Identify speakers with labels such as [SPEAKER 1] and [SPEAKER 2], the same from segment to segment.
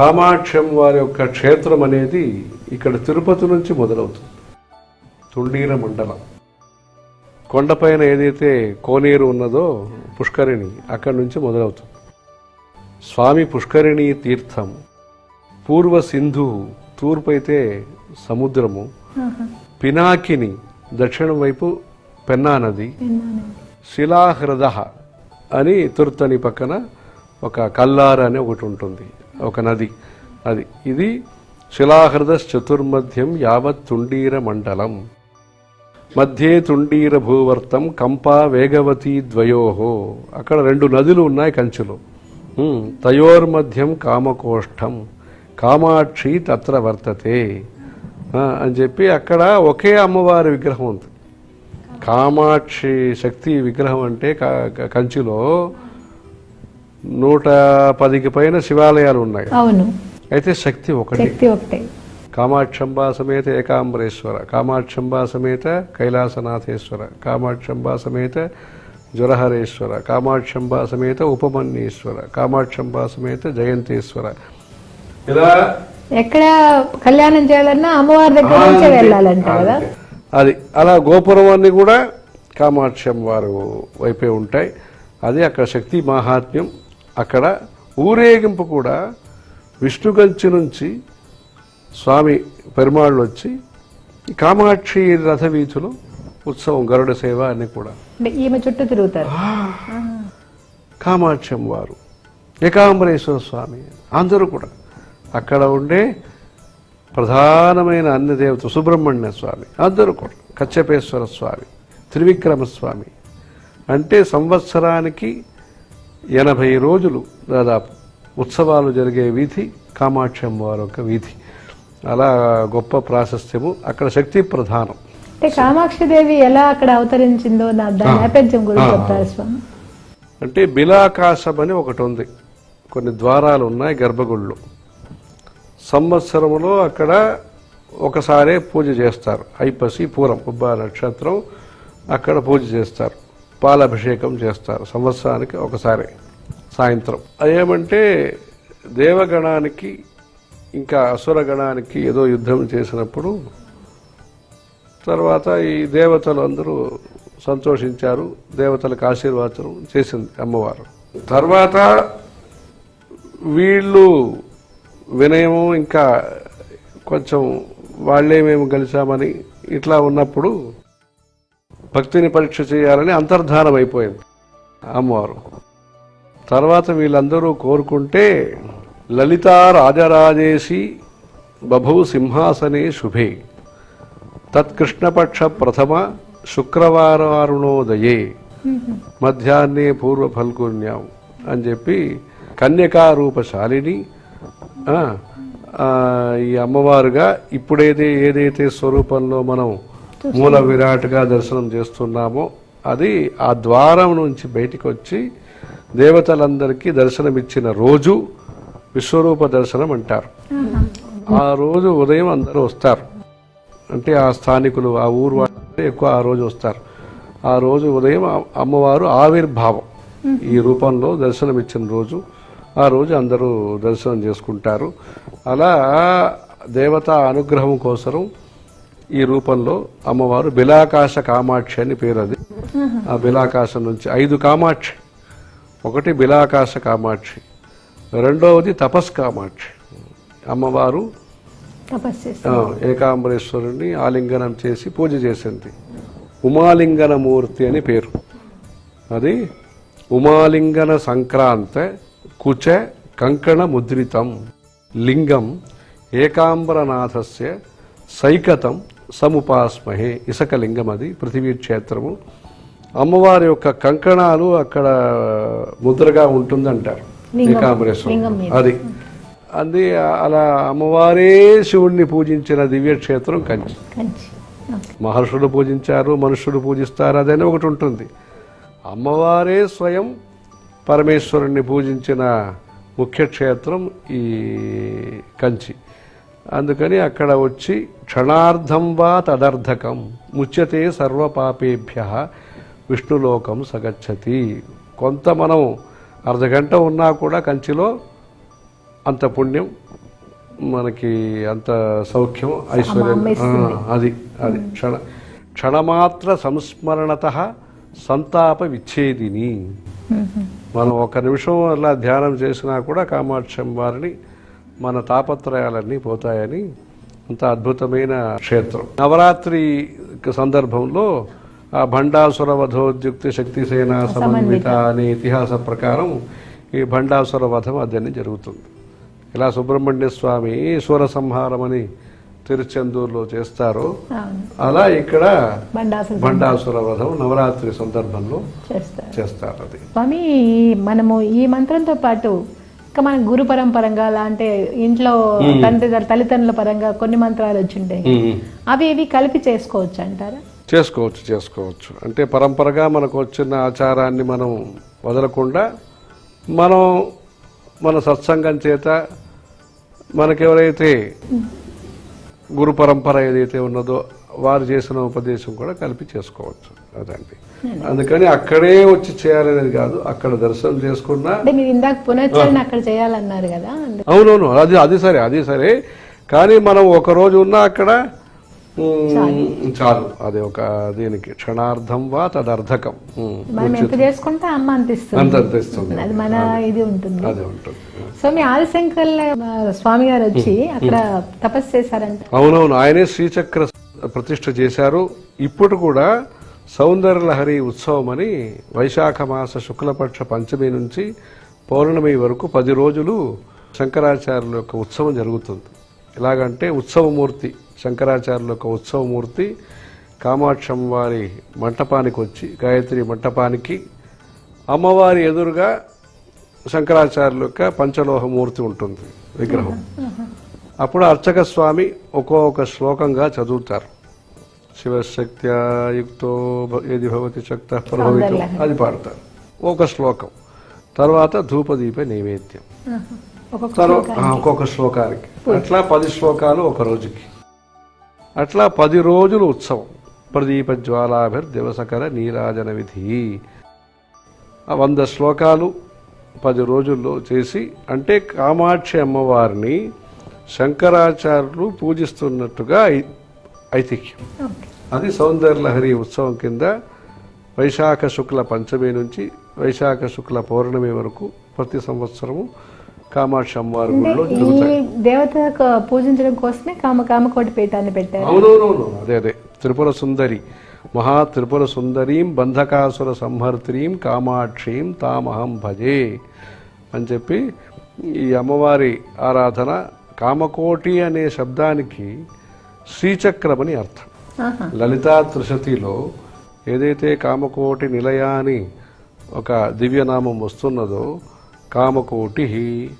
[SPEAKER 1] కామాక్షం వారి యొక్క క్షేత్రం అనేది ఇక్కడ తిరుపతి నుంచి మొదలవుతుంది. తుండీర మండలం. కొండపైన ఏదైతే కోనేరు ఉన్నదో పుష్కరిణి అక్కడి నుంచి మొదలవుతుంది. స్వామి పుష్కరిణి తీర్థం పూర్వ సింధు తూర్పు అయితే సముద్రము పినాకిని దక్షిణం వైపు పెన్నా నది శిలాహృద అని తుర్తని పక్కన ఒక కల్లార అని ఒకటి ఉంటుంది. ఒక నది. అది. ఇది శిలాహృద చతుర్మధ్యం యావత్ తుండీర మండలం. మధ్యే తుండీర భూవర్తం కంపా వేగవతి ద్వయోహో అక్కడ రెండు నదులు ఉన్నాయి కంచులు. తయోర్మధ్యం కామకోష్టం కామాక్షి తత్ర వర్తతే. అని చెప్పి అక్కడ ఒకే అమ్మవారి విగ్రహం ఉంది. కామాక్షి శక్తి విగ్రహం అంటే క- కంచిలో నూట పదికి పైన శివాలయాలు ఉన్నాయి
[SPEAKER 2] అవును.
[SPEAKER 1] అయితే శక్తి ఒకటి.
[SPEAKER 2] శక్తి ఒకటే.
[SPEAKER 1] కామాక్షంబా సమేత ఏకాంబరేశ్వర కామాక్షంబా సమేత కైలాసనాథేశ్వర కామాక్షంబా సమేత జ్వరహరేశ్వర కామాక్షంబా సమేత ఉపమన్యేశ్వర కామాక్షంబా సమేత జయంతేశ్వర. ఇలా
[SPEAKER 2] ఎక్కడ కళ్యాణం చేయాలన్నా అమ్మవారి దగ్గర నుంచే వెళ్ళాలంట కదా?
[SPEAKER 1] అది అలా గోపురం అన్ని కూడా కామాక్షం వారు వైపే ఉంటాయి. అది అక్కడ శక్తి మహాత్మ్యం అక్కడ ఊరేగింపు కూడా విష్ణుగంచి నుంచి స్వామి పెరుమాళ్ళు వచ్చి కామాక్షి రథ వీధిలో ఉత్సవం గరుడ సేవ అన్ని కూడా.
[SPEAKER 2] ఈమె చుట్టూ తిరుగుతారు.
[SPEAKER 1] కామాక్షం వారు ఏకాంబరేశ్వర స్వామి అందరూ కూడా. అక్కడ ఉండే ప్రధానమైన అన్ని దేవత సుబ్రహ్మణ్య స్వామి అందరూ కూడా కచ్చపేశ్వర స్వామి త్రివిక్రమ స్వామి. అంటే సంవత్సరానికి ఎనభై రోజులు దాదాపు ఉత్సవాలు జరిగే వీధి కామాక్షి అమ్మవారి యొక్క వీధి. అలా గొప్ప ప్రాశస్త్యము అక్కడ శక్తి ప్రధానం.
[SPEAKER 2] అంటే కామాక్షి దేవి ఎలా అక్కడ అవతరించిందో దాని నేపథ్యం గురించి చెప్తారు స్వామి?
[SPEAKER 1] అంటే బిలాకాశం అని ఒకటి ఉంది. కొన్ని ద్వారాలు ఉన్నాయి గర్భగుళ్ళు సంవత్సరంలో అక్కడ ఒకసారే పూజ చేస్తారు. ఐపసి పూరం ఉబ్బా నక్షత్రం అక్కడ పూజ చేస్తారు. పాలాభిషేకం చేస్తారు సంవత్సరానికి ఒకసారి సాయంత్రం. ఏమంటే దేవగణానికి ఇంకా అసురగణానికి ఏదో యుద్ధం చేసినప్పుడు తర్వాత ఈ దేవతలు అందరూ సంతోషించారు దేవతలకు ఆశీర్వాదం చేసింది అమ్మవారు. తర్వాత వీళ్ళు వినయము ఇంకా కొంచెం వాళ్ళే మేము కలిసామని ఇట్లా ఉన్నప్పుడు భక్తిని పరీక్ష చేయాలని అంతర్ధానం అయిపోయింది అమ్మవారు. తర్వాత వీళ్ళందరూ కోరుకుంటే లలిత రాజరాజేసి బభూ సింహాసనే శుభే. తత్కృష్ణపక్ష ప్రథమ శుక్రవారారుణోదయే. మధ్యాహ్నే పూర్వ ఫల్గుణ్యాం అని చెప్పి కన్యకారూపశాలిని ఈ అమ్మవారుగా ఇప్పుడైతే ఏదైతే స్వరూపంలో మనం మూల విరాట్గా దర్శనం చేస్తున్నామో. అది ఆ ద్వారం నుంచి బయటికి వచ్చి దేవతలందరికీ దర్శనమిచ్చిన రోజు విశ్వరూప దర్శనం అంటారు. ఆ రోజు ఉదయం అందరూ వస్తారు. అంటే ఆ స్థానికులు ఆ ఊరు వాళ్ళు ఎక్కువ ఆ రోజు వస్తారు. ఆ రోజు ఉదయం అమ్మవారు ఆవిర్భావం. ఈ రూపంలో దర్శనం ఇచ్చిన రోజు ఆ రోజు అందరూ దర్శనం చేసుకుంటారు. అలా దేవత అనుగ్రహం కోసం ఈ రూపంలో అమ్మవారు బిలాకాశ కామాక్షి అని పేరు అది ఆ బిలాకాశం నుంచి ఐదు కామాక్షి. ఒకటి బిలాకాశ కామాక్షి. రెండవది తపస్ కామాక్షి. అమ్మవారు ఏకాంబరేశ్వరుని ఆలింగనం చేసి పూజ చేసింది. ఉమాలింగన మూర్తి అని పేరు. అది ఉమాలింగన సంక్రాంత కుచ కంకణ ముద్రితం లింగం ఏకాంబరనాథస్య సైకతం సముపాస్మహే ఇసక లింగం అది పృథివీ క్షేత్రము. అమ్మవారి యొక్క కంకణాలు అక్కడ ముద్రగా ఉంటుందంటారు. ఏకాంబరేశ్వరం. అది. అది అలా అమ్మవారే శివుణ్ణి పూజించిన దివ్య క్షేత్రం కంచి. మహర్షులు పూజించారు మనుషులు పూజిస్తారు అదని ఒకటి ఉంటుంది. అమ్మవారే స్వయం పరమేశ్వరుణ్ణి పూజించిన ముఖ్య క్షేత్రం ఈ కంచి. అందుకని అక్కడ వచ్చి క్షణార్థం వా తదర్థకం ముచ్యతే సర్వపాపేభ్య. విష్ణులోకం సగచ్చతి. కొంత మనం అర్ధగంట ఉన్నా కూడా కంచిలో అంత పుణ్యం మనకి అంత సౌఖ్యం ఐశ్వర్యం. అది అది. క్షణ క్షణమాత్ర సంస్మరణత సంతాప విచ్ఛేదిని. మనం ఒక నిమిషం అలా ధ్యానం చేసినా కూడా కామాక్షం వారిని మన తాపత్రయాలన్నీ పోతాయని అంత అద్భుతమైన క్షేత్రం. నవరాత్రి సందర్భంలో ఆ భండాసుర వధోద్యుక్తి శక్తిసేన సమన్విత అనే ఇతిహాస ప్రకారం ఈ భండాసుర వధం అదని జరుగుతుంది. ఇలా సుబ్రహ్మణ్య స్వామి సూర సంహారం అని తిరుచెందూరులో చేస్తారో అలా ఇక్కడ భండాసుర వధం నవరాత్రి సందర్భంలో
[SPEAKER 2] చేస్తారు
[SPEAKER 1] అది.
[SPEAKER 2] స్వామి మనము ఈ మంత్రంతో పాటు ఇంకా మన గురు పరంపరంగా అలా అంటే ఇంట్లో తండ్రి తల్లిదండ్రుల పరంగా కొన్ని మంత్రాలు వచ్చింటాయి. అవి ఇవి కలిపి చేసుకోవచ్చు అంటారా
[SPEAKER 1] చేసుకోవచ్చు చేసుకోవచ్చు. అంటే పరంపరగా మనకు వచ్చిన ఆచారాన్ని మనం వదలకుండా మనం మన సత్సంగం చేత మనకెవరైతే గురు పరంపర ఏదైతే ఉన్నదో వారు చేసిన ఉపదేశం కూడా కలిపి చేసుకోవచ్చు. అదండి. అందుకని అక్కడే వచ్చి చేయాలనేది కాదు అక్కడ దర్శనం చేసుకున్నా
[SPEAKER 2] అక్కడ చేయాలన్నారు కదా
[SPEAKER 1] అవునవును అది అది సరే అది సరే. కానీ మనం ఒక రోజు ఉన్నా అక్కడ చాలు. అది ఒక దీనికి క్షణార్థం వా తదర్థకం.
[SPEAKER 2] చేసుకుంటే అమ్మ
[SPEAKER 1] అంతిస్తుంది.
[SPEAKER 2] అది మన ఇది ఉంటుంది.
[SPEAKER 1] అదే ఉంటుంది.
[SPEAKER 2] సో మీ ఆదిశంకర్ స్వామి గారు వచ్చి అక్కడ తపస్సు చేశారంట.
[SPEAKER 1] అవునవును ఆయనే శ్రీచక్ర ప్రతిష్ఠ చేశారు. ఇప్పుడు కూడా సౌందర్య లహరి ఉత్సవం అని వైశాఖ మాస శుక్లపక్ష పంచమి నుంచి పౌర్ణమి వరకు పది రోజులు శంకరాచార్యుల యొక్క ఉత్సవం జరుగుతుంది. ఎలాగంటే ఉత్సవమూర్తి శంకరాచార్యుల యొక్క ఉత్సవమూర్తి కామాక్షం వారి మంటపానికి వచ్చి గాయత్రి మంటపానికి అమ్మవారి ఎదురుగా శంకరాచార్యుల యొక్క పంచలోహమూర్తి ఉంటుంది విగ్రహం. అప్పుడు అర్చక స్వామి ఒక్కొక్క శ్లోకంగా చదువుతారు. శివశక్త్యా యుక్తో భ- ఏది భవతి శక్త ప్రభవితం. అది పాడతారు. ఒక శ్లోకం. తర్వాత ధూపదీప నైవేద్యం.
[SPEAKER 2] ఒక్కొక్క శ్లోకానికి.
[SPEAKER 1] అట్లా పది శ్లోకాలు ఒక రోజుకి. అట్లా పది రోజులు ఉత్సవం. ప్రదీప జ్వాలాభిర్ దివసకర నీరాజన విధి. ఆ వంద శ్లోకాలు పది రోజుల్లో చేసి అంటే కామాక్షి అమ్మవారిని శంకరాచార్యులు పూజిస్తున్నట్టుగా ఐ- ఐతిహ్యం. అది సౌందర్యలహరి ఉత్సవం కింద వైశాఖ శుక్ల పంచమి నుంచి వైశాఖ శుక్ల పౌర్ణమి వరకు ప్రతి సంవత్సరము కామాక్షి అమ్మవారి గుడిలో
[SPEAKER 2] దేవత పూజించడం కోసమే కామ కామకోటి పీఠాన్ని పెట్టారు.
[SPEAKER 1] అవునవునవును అదే అదే. త్రిపుర సుందరి మహా త్రిపుర సుందరీం బంధకాసుర సంహర్త్రీం కామాక్షీం తామహం భజే అని చెప్పి ఈ అమ్మవారి ఆరాధన కామకోటి అనే శబ్దానికి శ్రీచక్రం అని అర్థం. లలితా త్రిశతిలో ఏదైతే కామకోటి నిలయ అని ఒక దివ్యనామం వస్తున్నదో కామకోటి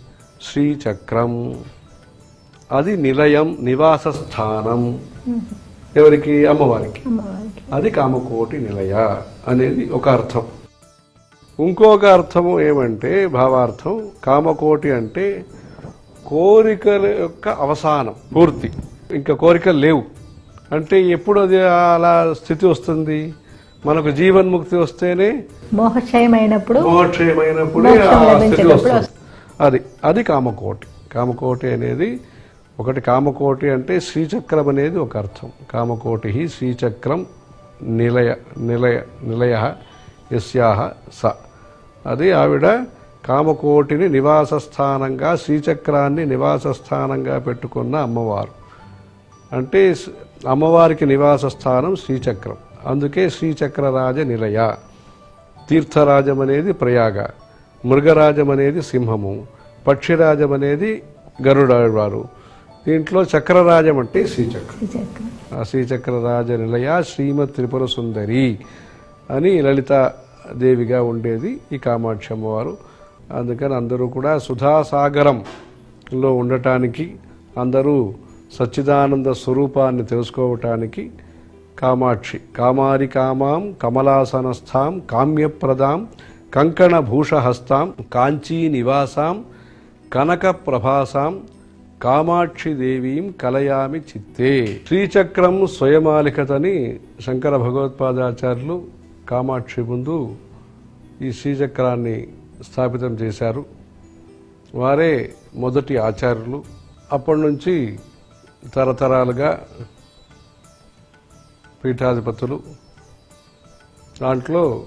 [SPEAKER 1] శ్రీచక్రం. అది నిలయం నివాస స్థానం. ఎవరికి? అమ్మవారికి. అది కామకోటి నిలయ అనేది ఒక అర్థం. ఇంకొక అర్థము ఏమంటే భావార్థం కామకోటి అంటే కోరికల యొక్క అవసానం పూర్తి. ఇంకా కోరికలు లేవు. అంటే ఎప్పుడు అది అలా స్థితి వస్తుంది? మనకు జీవన్ముక్తి వస్తేనే
[SPEAKER 2] మోహక్షయం అయినప్పుడు
[SPEAKER 1] మోక్షమైనప్పుడే ఆ
[SPEAKER 2] మోక్షం
[SPEAKER 1] స్థితి వస్తుంది. అది అది కామకోటి. కామకోటి అనేది ఒకటి కామకోటి అంటే శ్రీచక్రం అనేది ఒక అర్థం. కామకోటి శ్రీచక్రం నిలయ నిలయ నిలయ యస్యాహ స. అది ఆవిడ కామకోటిని నివాస స్థానంగా శ్రీచక్రాన్ని నివాస స్థానంగా పెట్టుకున్న అమ్మవారు. అంటే అమ్మవారికి నివాస స్థానం శ్రీచక్రం. అందుకే శ్రీచక్రరాజ నిలయ. తీర్థరాజం అనేది ప్రయాగ. మృగరాజం అనేది సింహము. పక్షిరాజం అనేది గరుడారు దీంట్లో చక్రరాజం అంటే శ్రీచక్రం.
[SPEAKER 2] శ్రీచక్రం.
[SPEAKER 1] ఆ శ్రీచక్రరాజ నిలయ శ్రీమత్ త్రిపుర సుందరి అని లలిత దేవిగా ఉండేది ఈ కామాక్షి అమ్మవారు. అందుకని అందరూ కూడా సుధాసాగరంలో ఉండటానికి అందరూ సచ్చిదానంద స్వరూపాన్ని తెలుసుకోవటానికి కామాక్షి. కామారి కామాం కమలాసనస్థాం కామ్యప్రదాం కంకణ భూషహస్తాం కాంచీ నివాసాం కనక ప్రభాసాం కామాక్షి దేవీం కలయామి చిత్తే. శ్రీచక్రం స్వయమాలికతని శంకర భగవత్పాదాచార్యులు కామాక్షి ముందు ఈ శ్రీచక్రాన్ని స్థాపితం చేశారు. వారే మొదటి ఆచార్యులు. అప్పటి నుంచి తరతరాలుగా పీఠాధిపతులు. దాంట్లో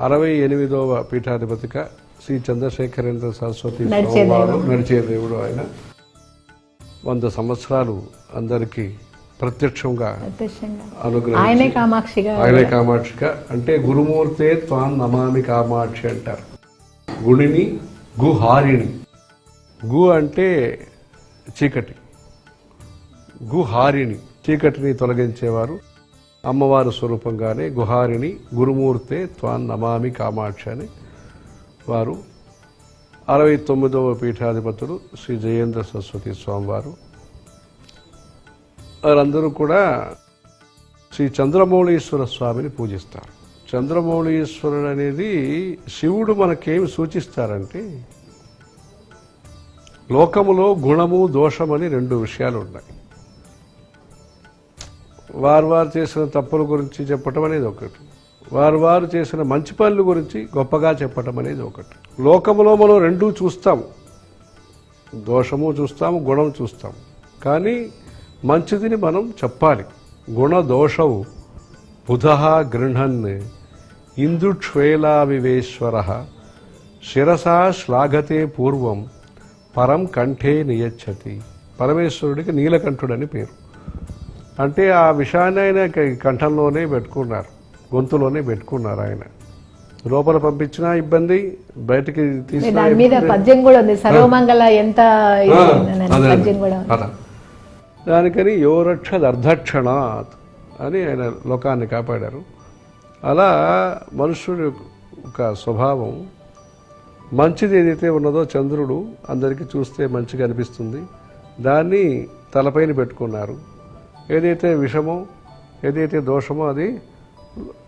[SPEAKER 1] అరవై ఎనిమిదవ పీఠాధిపతిగా శ్రీ చంద్రశేఖరేంద్ర సరస్వతి
[SPEAKER 2] నడిచే
[SPEAKER 1] దేవుడు. ఆయన. వంద సంవత్సరాలు అందరికీ ప్రత్యక్షంగా
[SPEAKER 2] కామాక్షిగా.
[SPEAKER 1] ఆయనే కామాక్షిగా అంటే గురుమూర్తే త్వాన్ నమామి కామాక్షి అంటారు. గుణిని గుహారిణి. గు అంటే చీకటి. గుహారిణి చీకటిని తొలగించేవారు. అమ్మవారు స్వరూపంగానే గుహారిణి గురుమూర్తే త్వాన్ నమామి కామాక్షి అని వారు. అరవై తొమ్మిదవ పీఠాధిపతులు శ్రీ జయేంద్ర సరస్వతి స్వామివారు. వారందరూ కూడా శ్రీ చంద్రమౌళీశ్వర స్వామిని పూజిస్తారు. చంద్రమౌళీశ్వరుడు అనేది శివుడు మనకేమి సూచిస్తారంటే లోకములో గుణము దోషమని రెండు విషయాలు ఉన్నాయి. వారు వారు చేసిన తప్పుల గురించి చెప్పటం అనేది ఒకటి. వారు వారు చేసిన మంచి పనుల గురించి గొప్పగా చెప్పటం అనేది ఒకటి. లోకములో మనం రెండూ చూస్తాము. దోషము చూస్తాము గుణం చూస్తాము. కానీ మంచిదిని మనం చెప్పాలి. గుణ దోషవు బుధ గృహన్ ఇందుక్షేలావివేశ్వర శిరసా శ్లాఘతే పూర్వం పరం కంఠే నియచ్చతి. పరమేశ్వరుడికి నీలకంఠుడని పేరు. అంటే ఆ విషయాన్ని ఆయన కంఠంలోనే పెట్టుకున్నారు. గొంతులోనే పెట్టుకున్నారు ఆయన. లోపల పంపించినా ఇబ్బంది బయటికి తీసినా
[SPEAKER 2] దాని మీద పద్యం కూడా ఉంది. సర్వమంగళ ఎంత ఇది
[SPEAKER 1] ఆ,
[SPEAKER 2] ఉందని
[SPEAKER 1] అదే,
[SPEAKER 2] పద్యం కూడా ఉంది.
[SPEAKER 1] అలా. దానికని యోరక్షద్ అర్ధక్షణాత్ అని ఆయన లోకాన్ని కాపాడారు. అలా మనుష్యుడి యొక్క స్వభావం మంచిది ఏదైతే ఉన్నదో చంద్రుడు అందరికీ చూస్తే మంచిగా అనిపిస్తుంది. దాన్ని తలపైన పెట్టుకున్నారు. ఏదైతే విషమో ఏదైతే దోషమో అది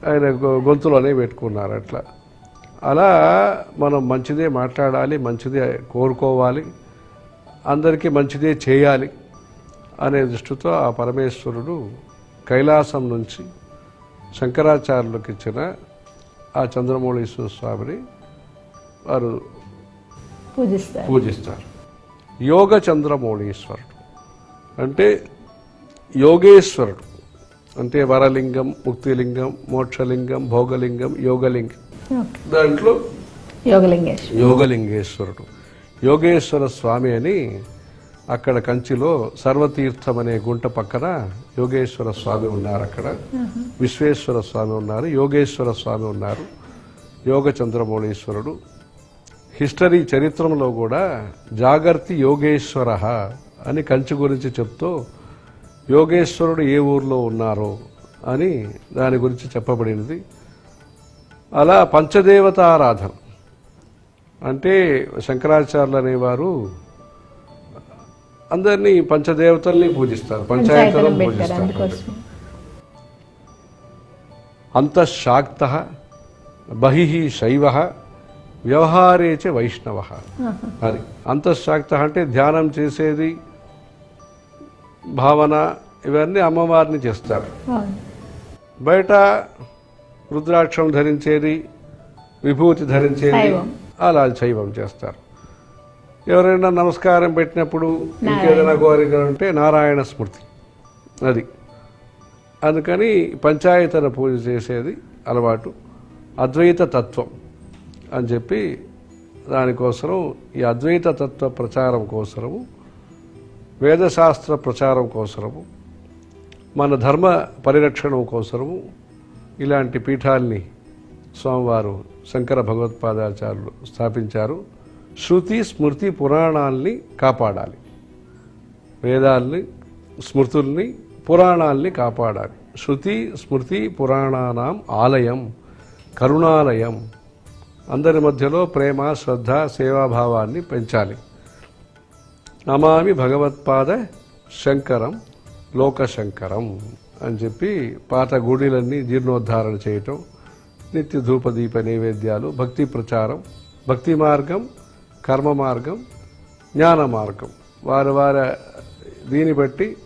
[SPEAKER 1] ఆయన గొంతులోనే పెట్టుకున్నారు అట్లా. అలా మనం మంచిదే మాట్లాడాలి మంచిదే కోరుకోవాలి అందరికీ మంచిదే చేయాలి అనే దృష్టితో ఆ పరమేశ్వరుడు కైలాసం నుంచి శంకరాచార్యులకు ఇచ్చిన ఆ చంద్రమౌళీశ్వర స్వామిని వారు
[SPEAKER 2] పూజిస్తారు.
[SPEAKER 1] పూజిస్తారు. యోగ చంద్రమౌళీశ్వరుడు. అంటే యోగేశ్వరుడు. అంటే వరలింగం ముక్తిలింగం మోక్షలింగం భోగలింగం యోగలింగం. దాంట్లో
[SPEAKER 2] యోగలింగేశ్వర
[SPEAKER 1] యోగలింగేశ్వరుడు. యోగేశ్వర స్వామి అని అక్కడ కంచిలో సర్వతీర్థం అనే గుంట పక్కన యోగేశ్వర స్వామి ఉన్నారు అక్కడ. విశ్వేశ్వర స్వామి ఉన్నారు యోగేశ్వర స్వామి ఉన్నారు యోగ చంద్రమౌళీశ్వరుడు హిస్టరీ చరిత్రలో కూడా జాగర్తి యోగేశ్వర అని కంచి గురించి చెప్తూ యోగేశ్వరుడు ఏ ఊర్లో ఉన్నారో అని దాని గురించి చెప్పబడినది. అలా పంచదేవతారాధన. అంటే శంకరాచార్యులు అనేవారు అందరినీ పంచదేవతల్ని పూజిస్తారు
[SPEAKER 2] పెట్టారు
[SPEAKER 1] పూజిస్తారు. అంతఃశాక్త బహి శైవ వ్యవహారే చ వైష్ణవ అది అంతఃశాక్త అంటే ధ్యానం చేసేది భావన ఇవన్నీ అమ్మవారిని చేస్తారు. బయట రుద్రాక్షం ధరించేది విభూతి ధరించేది. అలా శైవం చేస్తారు. ఎవరైనా నమస్కారం పెట్టినప్పుడు ఇంకేదైనా కోరిక ఉంటే నారాయణ స్మృతి. అది. అందుకని పంచాయతన పూజ చేసేది అలవాటు. అద్వైత తత్వం అని చెప్పి దానికోసం ఈ అద్వైత తత్వ ప్రచారం కోసము వేదశాస్త్ర ప్రచారం కోసము మన ధర్మ పరిరక్షణ కోసము ఇలాంటి పీఠాల్ని స్వామివారు శంకర భగవత్పాదాచార్యులు స్థాపించారు. శృతి స్మృతి పురాణాల్ని కాపాడాలి. వేదాల్ని స్మృతుల్ని పురాణాల్ని కాపాడాలి. శృతి స్మృతి పురాణానాం ఆలయం కరుణాలయం అందరి మధ్యలో ప్రేమ శ్రద్ధ సేవాభావాన్ని పెంచాలి. నమామి భగవత్పాద శంకరం లోకశంకరం అని చెప్పి పాత గుడిలన్నీ జీర్ణోద్ధారణ చేయటం నిత్య ధూపదీప నైవేద్యాలు భక్తి ప్రచారం భక్తి మార్గం కర్మ మార్గం జ్ఞాన మార్గం. వారి వారి దీన్ని బట్టి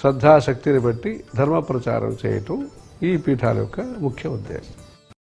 [SPEAKER 1] శ్రద్ధాశక్తిని బట్టి ధర్మ ప్రచారం చేయటం ఈ పీఠాల యొక్క ముఖ్య ఉద్దేశం.